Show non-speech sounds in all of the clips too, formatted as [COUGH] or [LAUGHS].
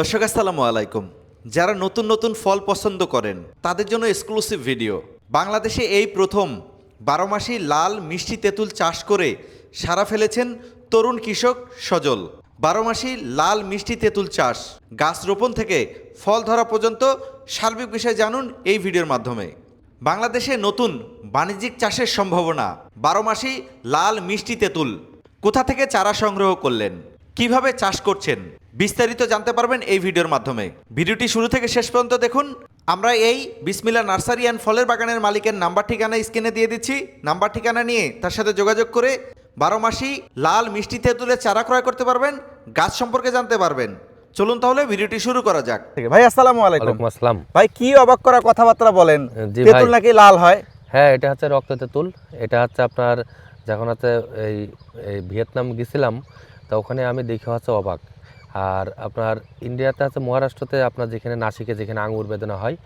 দর্শক, আসসালামু আলাইকুম। যারা নতুন নতুন ফল পছন্দ করেন, তাদের জন্য এক্সক্লুসিভ ভিডিও বাংলাদেশে এই প্রথম বারো মাসি লাল মিষ্টি তেঁতুল চাষ করে সারা ফেলেছেন তরুণ কৃষক সজল। বারো মাসি লাল মিষ্টি তেঁতুল চাষ, গাছ রোপণ থেকে ফল ধরা পর্যন্ত সার্বিক বিষয়ে জানুন এই ভিডিওর মাধ্যমে। বাংলাদেশে নতুন বাণিজ্যিক চাষের সম্ভাবনা, বারো মাসি লাল মিষ্টি তেঁতুল। কোথা থেকে চারা সংগ্রহ করলেন? কীভাবে চাষ করছেন? বিস্তারিত জানতে পারবেন এই ভিডিওর মাধ্যমে। ভিডিওটি শুরু থেকে শেষ পর্যন্ত দেখুন। আমরা এই বিসমিল্লা নার্সারি অ্যান্ড ফলের বাগানের মালিকের নাম্বার ঠিকানা স্ক্রিনে দিয়ে দিচ্ছি। নাম্বার ঠিকানা নিয়ে তার সাথে যোগাযোগ করে বারো মাসি লাল মিষ্টি তেঁতুলের চারা ক্রয় করতে পারবেন গাছ সম্পর্কে জানতে পারবেন। চলুন তাহলে ভিডিওটি শুরু করা যাক। ভাই আসসালামু আলাইকুম। আসসালাম। ভাই কি অবাক করা কথাবার্তা বলেন? তেঁতুল নাকি লাল হয়? হ্যাঁ এটা হচ্ছে রক্ত তেঁতুল। এটা হচ্ছে আপনার যখন হচ্ছে এই ভিয়েতনাম গেছিলাম তো ওখানে আমি দেখে হচ্ছে অবাক। আর আপনার ইন্ডিয়াতে আছে, মহারাষ্ট্রতে আপনার যেখানে নাসিকে যেখানে আঙুর বেদনা হয়,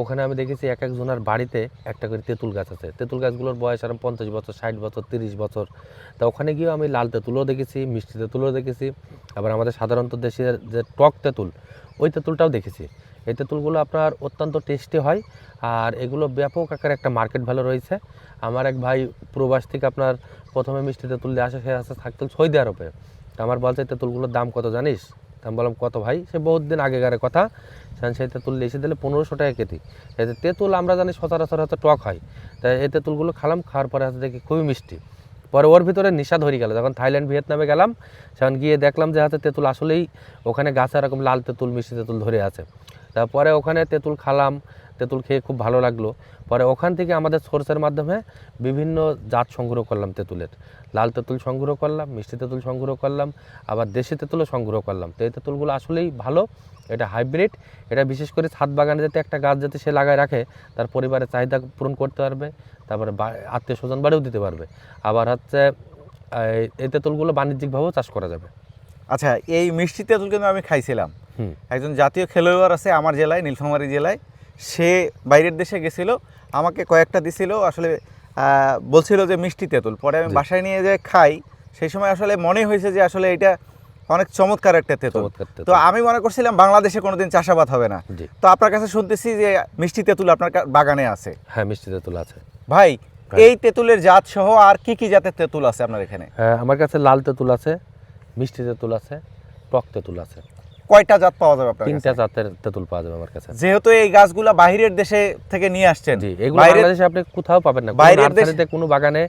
ওখানে আমি দেখেছি এক একজনের বাড়িতে একটা করে তেঁতুল গাছ আছে। তেঁতুল গাছগুলোর বয়স আরম পঞ্চাশ বছর, ষাট বছর, তিরিশ বছর। তা ওখানে গিয়েও আমি লাল তেঁতুলও দেখেছি, মিষ্টি তেঁতুলও দেখেছি। আবার আমাদের সাধারণত দেশের যে টক তেঁতুল, ওই তেঁতুলটাও দেখেছি। এই তেঁতুলগুলো আপনার অত্যন্ত টেস্টি হয় আর এগুলো ব্যাপক আকারে একটা মার্কেট ভ্যালু রয়েছে। আমার এক ভাই প্রবাস থেকে আপনার প্রথমে মিষ্টি তেঁতুল দিয়ে আসে, সে আসে থাকতো সৌদি আরবে। আমার বলছে তেঁতুলগুলোর দাম কত জানিস? আমি বললাম, কত ভাই? সে বহুত দিন আগেকার কথা। সেই তেঁতুল এসে দিলে পনেরোশো টাকা কেজি। যে তেঁতুল আমরা জানি সচরাচর হয়তো টক হয়। তাই এই তেঁতুলগুলো খালাম, খাওয়ার পরে হচ্ছে দেখি খুবই মিষ্টি। পরে ওর ভিতরে নিশা ধরে গেল। যখন থাইল্যান্ড, ভিয়েতনামে গেলাম সেখানে গিয়ে দেখলাম যে হাতে তেঁতুল আসলেই ওখানে গাছে এরকম লাল তেঁতুল, মিষ্টি তেঁতুল ধরে আছে। তারপরে ওখানে তেঁতুল খালাম তেঁতুল খেয়ে খুব ভালো লাগল। পরে ওখান থেকে আমাদের সোর্সের মাধ্যমে বিভিন্ন জাত সংগ্রহ করলাম তেঁতুলের। লাল তেঁতুল সংগ্রহ করলাম মিষ্টি তেঁতুল সংগ্রহ করলাম আবার দেশি তেঁতুলও সংগ্রহ করলাম। তো এই তেঁতুলগুলো আসলেই ভালো এটা হাইব্রিড। এটা বিশেষ করে ছাদ বাগানে যাতে একটা গাছ যাতে সে লাগায় রাখে তার পরিবারের চাহিদা পূরণ করতে পারবে তারপরে আত্মীয় স্বজন বাড়িও দিতে পারবে। আবার হচ্ছে এই- তেঁতুলগুলো বাণিজ্যিকভাবেও চাষ করা যাবে। আচ্ছা এই মিষ্টি তেঁতুল কিন্তু আমি খাইছিলাম। হুম। একজন জাতীয় খেলোয়াড় আছে আমার জেলায় নীলফামারী জেলায়। সে বাইরের দেশে গেছিল আমাকে কয়েকটা দিছিল আসলে বলছিল যে মিষ্টি তেঁতুল। পরে আমি বাসায় নিয়ে যে খাই সেই সময় আসলে মনে হয়েছে যে আসলে এটা অনেক চমৎকার একটা তেঁতুল। তো আমি মনে করছিলাম বাংলাদেশে কোনোদিন চাষাবাদ হবে না। তো আপনার কাছে শুনতেছি যে মিষ্টি তেঁতুল আপনার বাগানে আছে। হ্যাঁ মিষ্টি তেঁতুল আছে। ভাই হ্যাঁ। এই তেঁতুলের জাত সহ আর কি কি জাতের তেঁতুল আছে আপনার এখানে? হ্যাঁ আমার কাছে লাল তেঁতুল আছে মিষ্টি তেঁতুল আছে টক তেঁতুল আছে। কয়টা জাত পাওয়া যাবে আপনার তিনটা জাতের তেঁতুল পাওয়া যাবে আমার কাছে। যেহেতু এই গাছগুলা বাহিরের দেশে থেকে নিয়ে আসছেন জি এগুলো বাংলাদেশে আপনি কোথাও পাবেন না। বাইরের বাইরের দেশে কোনো বাগানে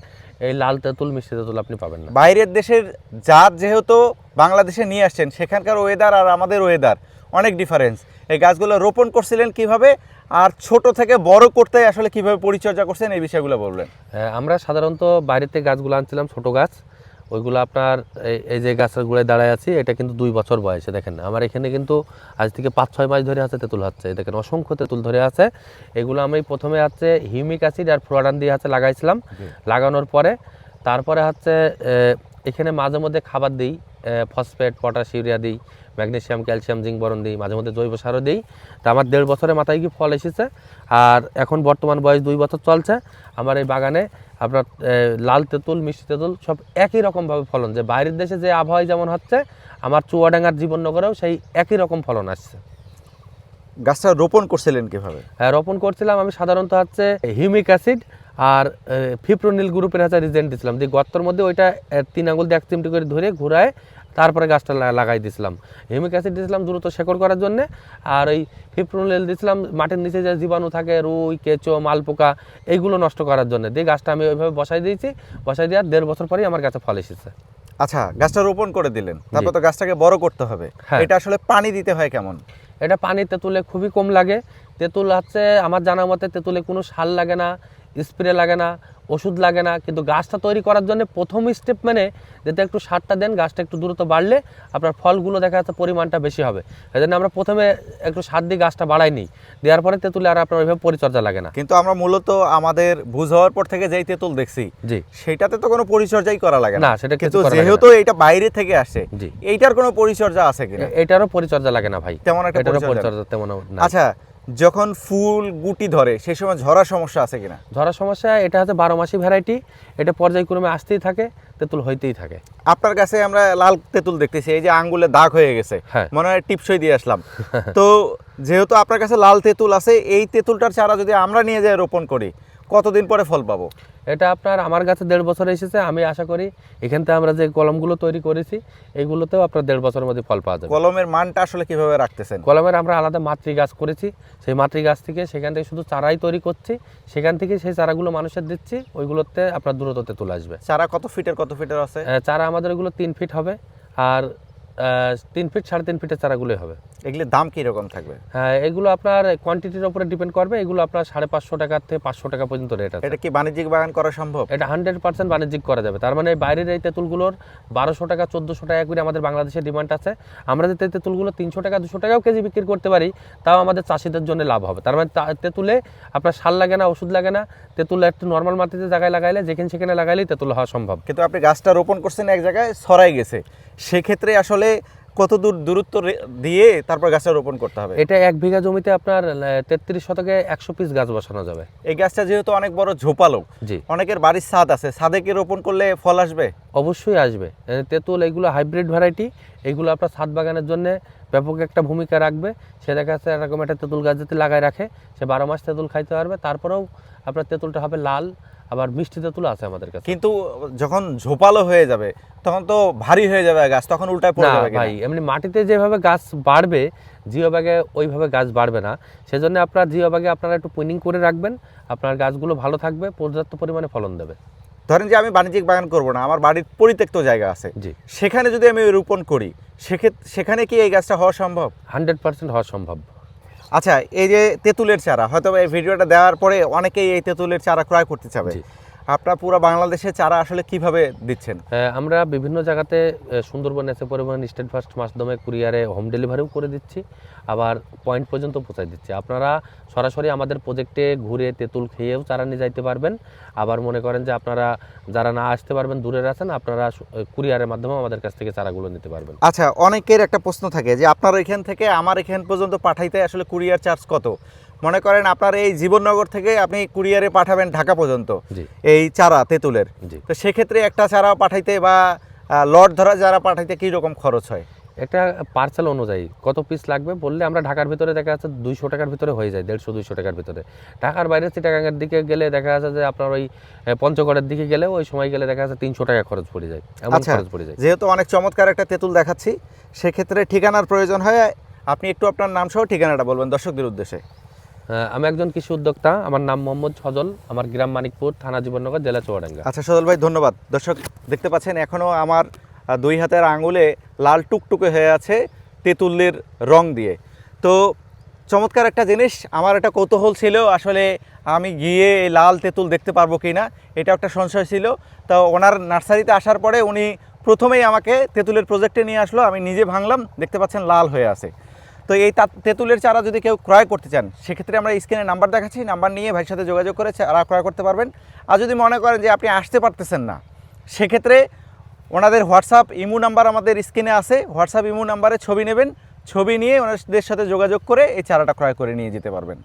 এই লাল তেঁতুল মিষ্টি তেঁতুল আপনি পাবেন না। বাইরের দেশের জাত যেহেতু বাংলাদেশে নিয়ে আসছেন সেখানকার ওয়েদার আর আমাদের ওয়েদার অনেক ডিফারেন্স এই গাছগুলো রোপণ করছিলেন কীভাবে আর ছোট থেকে বড় করতে আসলে কীভাবে পরিচর্যা করছেন এই বিষয়গুলো বলবেন। হ্যাঁ, আমরা সাধারণত বাইরে থেকে গাছগুলো আনছিলাম ছোট গাছ। ওইগুলো আপনার এই- যে গাছের গুড়ায় দাঁড়ায় আছি এটা কিন্তু দুই বছর বয়সে দেখেন। আমার এখানে কিন্তু আজ থেকে পাঁচ ছয় মাস ধরে আছে তেঁতুল হচ্ছে দেখেন অসংখ্য তেঁতুল ধরে আছে। এগুলো আমি প্রথমে হচ্ছে হিউমিক অ্যাসিড আর ফ্লোরান দিয়ে হচ্ছে লাগাইছিলাম। লাগানোর পরে তারপরে হচ্ছে এখানে মাঝে মধ্যে খাবার দিই ফসফেট পটাশ ইউরিয়া দিই। ম্যাগনেসিয়াম ক্যালসিয়াম জিঙ্ক বরন দিই মাঝে মধ্যে জৈব সারও দিই। তা আমার দেড় বছরের মাথায় কি ফল এসেছে? আর এখন বর্তমান বয়স দুই বছর চলছে। আমার এই বাগানে আপনার লাল তেঁতুল মিষ্টি তেঁতুল সব একই রকমভাবে ফলন। যে বাইরের দেশে যে আবহাওয়ায় যেমন হচ্ছে আমার চুয়াডাঙ্গার জীবননগরেও সেই একই রকম ফলন আসছে। গাছটা রোপণ করছিলেন কীভাবে? হ্যাঁ, রোপণ করছিলাম আমি সাধারণত হচ্ছে হিউমিক অ্যাসিড আর ফিপ্রোনিল গ্রুপের হচ্ছে রিজেন্ট দিয়েছিলাম দিয়ে গর্তর মধ্যে ওইটা তিন আঙুল দিয়ে এক চিমটি করে ধরে ঘুরায় তারপরে গাছটা লাগা- লাগাই দিয়েছিলাম হিউমিক অ্যাসিড দিয়েছিলাম দ্রুত শেকড় করার জন্য। আর ওই ফিপ্রোনিল দিয়েছিলাম মাটির নিচে যে জীবাণু থাকে রুই কেঁচো মালপোকা এইগুলো নষ্ট করার জন্য। দিয়ে গাছটা আমি ওইভাবে বসাই দিয়েছি। বসাই দেওয়ার দেড় বছর পরেই আমার গাছে ফল এসেছে। আচ্ছা গাছটা রোপণ করে দিলেন। তারপর তো গাছটাকে বড় করতে হবে। হ্যাঁ। এটা আসলে পানি দিতে হয় কেমন? এটা পানি তেঁতুলে খুবই কম লাগে। তেঁতুল হচ্ছে আমার জানা মতে তেঁতুলে কোনো সার লাগে না। স্প্রে লাগে না ওষুধ লাগে না কিন্তু গাছটা তৈরি করার জন্য প্রথম স্টেপ মানে যাতে একটু সারটা দেন গাছটা একটু দ্রুত বাড়লে আপনার ফলগুলো দেখা যাচ্ছে পরিমাণটা বেশি হবে। এই জন্য আমরা প্রথমে একটু সার দিয়ে গাছটা বাড়াই নিই। দেওয়ার পরে তেঁতুলে আর আপনার ওইভাবে পরিচর্যা লাগে না। কিন্তু আমরা মূলত আমাদের বুঝ হওয়ার পর থেকে যেই তেঁতুল দেখছি জি। সেটাতে তো কোনো পরিচর্যাই করা লাগে না, সেটা কিন্তু। যেহেতু এটা বাইরে থেকে আসে জি। এইটার কোনো পরিচর্যা আছে কিনা? এটারও পরিচর্যা লাগে না ভাই। তেমন একটা পরিচর্যা পরিচর্যা তেমন না আচ্ছা যখন ফুল গুটি ধরে সেই সময় ঝরা সমস্যা আছে কিনা? ঝরা সমস্যা এটা হচ্ছে বারো মাসি ভ্যারাইটি এটা পর্যায়ক্রমে আসতেই থাকে তেঁতুল হইতেই থাকে। আপনার কাছে আমরা লাল তেঁতুল দেখতেছি এই যে আঙ্গুলে দাগ হয়ে গেছে হ্যাঁ। মনে হয় টিপসই দিয়ে আসলাম। [LAUGHS] তো যেহেতু আপনার কাছে লাল তেঁতুল আছে এই তেঁতুলটার চারা যদি আমরা নিয়ে যাই রোপণ করি কতদিন পরে ফল পাবো? এটা আপনার আমার কাছে দেড় বছর এসেছে আমি আশা করি এখান থেকে আমরা যে কলমগুলো তৈরি করেছি এইগুলোতেও আপনার দেড় বছরের মধ্যে ফল পাওয়া যাবে। কলমের মানটা আসলে কীভাবে রাখতেছেন? কলমের আমরা আলাদা মাতৃ গাছ করেছি সেই মাতৃ গাছ থেকে সেখান থেকে শুধু চারাই তৈরি করছি সেখান থেকে সেই চারাগুলো মানুষের দিচ্ছি ওইগুলোতে আপনার দূরত্বতে তুলে আসবে। চারা কত ফিটের কত ফিটের আছে? চারা আমাদের এগুলো তিন ফিট হবে আর তিন ফিট সাড়ে তিন ফিটের চারাগুলোই হবে। এগুলির দাম কি রকম থাকবে? হ্যাঁ এগুলো আপনার কোয়ান্টিটির উপরে ডিপেন্ড করবে। এগুলো আপনার সাড়ে পাঁচশো টাকার থেকে পাঁচশো টাকা পর্যন্ত রেট আছে। এটা কি বাণিজ্যিক বাগান করা সম্ভব? এটা হান্ড্রেড পার্সেন্ট বাণিজ্যিক করা যাবে। তার মানে বাইরের এই তেঁতুলগুলোর বারোশো টাকা চোদ্দোশো টাকা করে আমাদের বাংলাদেশের ডিমান্ড আছে। আমরা যদি তেঁতুলগুলো তিনশো টাকা দুশো টাকাও কেজি বিক্রি করতে পারি তাও আমাদের চাষিদের জন্য লাভ হবে। তার মানে তেঁতুলে আপনার সার লাগে না ওষুধ লাগে না। তেঁতুল একটু নর্মাল মাটিতে জায়গায় লাগাইলে যেখানে সেখানে লাগাইলেই তেঁতুল হওয়া সম্ভব। কিন্তু আপনি গাছটা রোপণ করছেন এক জায়গায় ছড়াই গেছে। সেক্ষেত্রে আসলে কত দূর দূরত্ব দিয়ে তারপর গাছটা রোপণ করতে হবে? এটা এক বিঘা জমিতে আপনার তেত্রিশ শতকে একশো পিস গাছ বসানো যাবে। এই গাছটা যেহেতু অনেক বড় ঝোপালো জি। অনেকের বাড়ির ছাদ আছে ছাদে কি রোপণ করলে ফল আসবে? অবশ্যই আসবে। তেঁতুল এগুলো হাইব্রিড ভ্যারাইটি এগুলো আপনার ছাদ বাগানের জন্য ব্যাপক একটা ভূমিকা রাখবে। সে দেখা যাচ্ছে এরকম একটা তেঁতুল গাছ যদি লাগায় রাখে সে বারো মাস তেঁতুল খাইতে পারবে তারপরেও আপনার তেঁতুলটা হবে লাল আবার মিষ্টি তেঁতুল আছে আমাদের কাছে। কিন্তু যখন ঝোপালো হয়ে যাবে তখন তো ভারী হয়ে যাবে গাছ তখন উল্টায় পড়ে যাবে ভাই এমনি মাটিতে যেভাবে গাছ বাড়বে জিও ব্যাগে ওইভাবে গাছ বাড়বে না। সেজন্য আপনার জিও ব্যাগে আপনারা একটু পুইনিং করে রাখবেন আপনার গাছগুলো ভালো থাকবে পর্যাপ্ত পরিমাণে ফলন দেবে। ধরেন যে আমি বাণিজ্যিক বাগান করব না আমার বাড়ির পরিত্যক্ত জায়গা আছে। জি। সেখানে যদি আমি রোপণ করি সেক্ষেত্রে সেখানে কি এই গাছটা হওয়া সম্ভব? হান্ড্রেড পার্সেন্ট হওয়া সম্ভব। আচ্ছা এই যে তেঁতুলের চারা হয়তো এই ভিডিওটা দেওয়ার পরে অনেকেই এই তেঁতুলের চারা ক্রয় করতে চাবে। আপনারা পুরো বাংলাদেশে চারা আসলে কীভাবে দিচ্ছেন? আমরা বিভিন্ন জায়গাতে সুন্দরবন এসে পরিবহন স্টেট ফার্স্ট মাধ্যমে কুরিয়ারে হোম ডেলিভারিও করে দিচ্ছি আবার পয়েন্ট পর্যন্ত পৌঁছায় দিচ্ছি। আপনারা সরাসরি আমাদের প্রজেক্টে ঘুরে তেঁতুল খেয়েও চারা নিয়ে যাইতে পারবেন। আবার মনে করেন যে আপনারা যারা না আসতে পারবেন দূরের আছেন আপনারা কুরিয়ারের মাধ্যমে আমাদের কাছ থেকে চারাগুলো নিতে পারবেন। আচ্ছা অনেকের একটা প্রশ্ন থাকে যে আপনার এখান থেকে আমার এখান পর্যন্ত পাঠাইতে আসলে কুরিয়ার চার্জ কত? মনে করেন আপনার এই জীবননগর থেকে আপনি কুরিয়ারে পাঠাবেন ঢাকা পর্যন্ত এই চারা তেঁতুলের। তো সেক্ষেত্রে একটা চারা পাঠাইতে বা লট ধরা যারা পাঠাইতে কী রকম খরচ হয়? একটা পার্সেল অনুযায়ী কত পিস লাগবে বললে আমরা ঢাকার ভিতরে দেখা যাচ্ছে দুইশো টাকার ভিতরে হয়ে যায় দেড়শো দুইশো টাকার ভিতরে। ঢাকার বাইরে চিটাগাঙের দিকে গেলে দেখা যাচ্ছে যে আপনার ওই পঞ্চগড়ের দিকে গেলে ওই সময় গেলে দেখা যাচ্ছে তিনশো টাকা খরচ পড়ে যায় এমন আচ্ছা। খরচ পড়ে যায়। যেহেতু অনেক চমৎকার একটা তেঁতুল দেখাচ্ছি সেক্ষেত্রে ঠিকানার প্রয়োজন হয় আপনি একটু আপনার নাম সহ ঠিকানাটা বলবেন দর্শকদের উদ্দেশ্যে। আমি একজন কৃষি উদ্যোক্তা, আমার নাম মোহাম্মদ সজল, আমার গ্রাম মানিকপুর, থানা জীবননগর, জেলা চুয়াডাঙ্গা। আচ্ছা সজল ভাই, ধন্যবাদ। দর্শক, দেখতে পাচ্ছেন এখনও আমার দুই হাতের আঙুলে লাল টুকটুকে হয়ে আছে তেঁতুলের রং দিয়ে। তো, চমৎকার একটা জিনিস, আমার একটা কৌতূহল ছিল, আসলে আমি গিয়ে লাল তেঁতুল দেখতে পারব কি না এটা একটা সংশয় ছিল। তো, ওনার নার্সারিতে আসার পরে উনি প্রথমেই আমাকে তেঁতুলের প্রজেক্টে নিয়ে আসলো, আমি নিজে ভাঙলাম, দেখতে পাচ্ছেন লাল হয়ে আছে। তো এই তেঁতুলের চারা যদি কেউ ক্রয় করতে চান, সেক্ষেত্রে আমরা স্ক্রিনে নাম্বার দেখাচ্ছি, নাম্বার নিয়ে ভাইয়ের সাথে যোগাযোগ করে চারা ক্রয় করতে পারবেন। আর যদি মনে করেন যে আপনি আসতে পারতেছেন না, সেক্ষেত্রে ওনাদের হোয়াটসঅ্যাপ, ইমু নাম্বার আমাদের স্ক্রিনে আছে। হোয়াটসঅ্যাপ, ইমু নাম্বারে ছবি নেবেন। ছবি নিয়ে ওনাদের সাথে যোগাযোগ করে এই চারাটা ক্রয় করে নিয়ে যেতে পারবেন।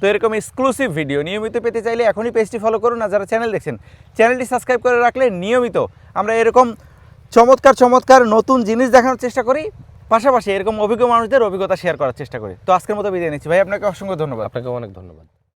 তো এরকম এক্সক্লুসিভ ভিডিও নিয়মিত পেতে চাইলে এখনই পেজটি ফলো করুন। আর যারা চ্যানেল দেখছেন চ্যানেলটি সাবস্ক্রাইব করে রাখলে নিয়মিত আমরা এরকম চমৎকার চমৎকার নতুন জিনিস দেখানোর চেষ্টা করি। পাশাপাশি এরকম অভিজ্ঞ মানুষদের অভিজ্ঞতা শেয়ার করার চেষ্টা করি। তো আজকের মতো বিদায় নিচ্ছি। ভাই, আপনাকে অসংখ্য ধন্যবাদ। আপনাকে অনেক ধন্যবাদ।